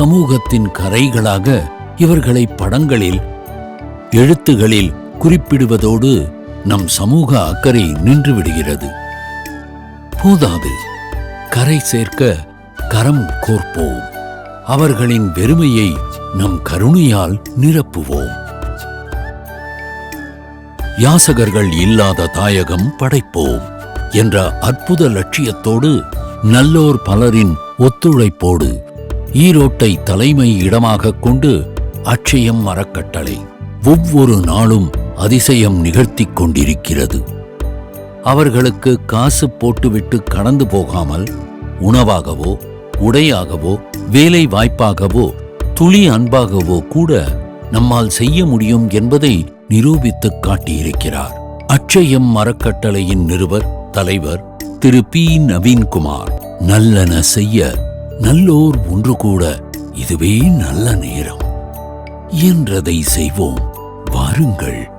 சமூகத்தின் கரைகளாக இவர்களை படங்களில் எழுத்துகளில் குறிப்பிடுவதோடு நம் சமூக அக்கறை நின்று விடுகிறது போதாது கரை சேர்க்க கரம் கோர்ப்போம். அவர்களின் வெறுமையை நம் கருணையால் நிரப்புவோம். யாசகர்கள் இல்லாத தாயகம் படைப்போம் என்ற அற்புத லட்சியத்தோடு நல்லோர் பலரின் ஒத்துழைப்போடு ஈரோட்டை தலைமை இடமாகக் கொண்டு அட்சயம் அறக்கட்டளை ஒவ்வொரு நாளும் அதிசயம் நிகழ்த்திக் கொண்டிருக்கிறது. அவர்களுக்கு காசு போட்டுவிட்டு கடந்து போகாமல் உணவாகவோ உடையாகவோ வேலை வாய்ப்பாகவோ துளி அன்பாகவோ கூட நம்மால் செய்ய முடியும் என்பதை நிரூபித்துக் காட்டியிருக்கிறார். அட்சயம் அறக்கட்டளையின் நிறுவர் தலைவர் திரு பி. நவீன்குமார் நல்லன செய்ய நல்லோர் ஒன்று கூட இதுவே நல்ல நேரம். என்றதை செய்வோம். வாருங்கள்.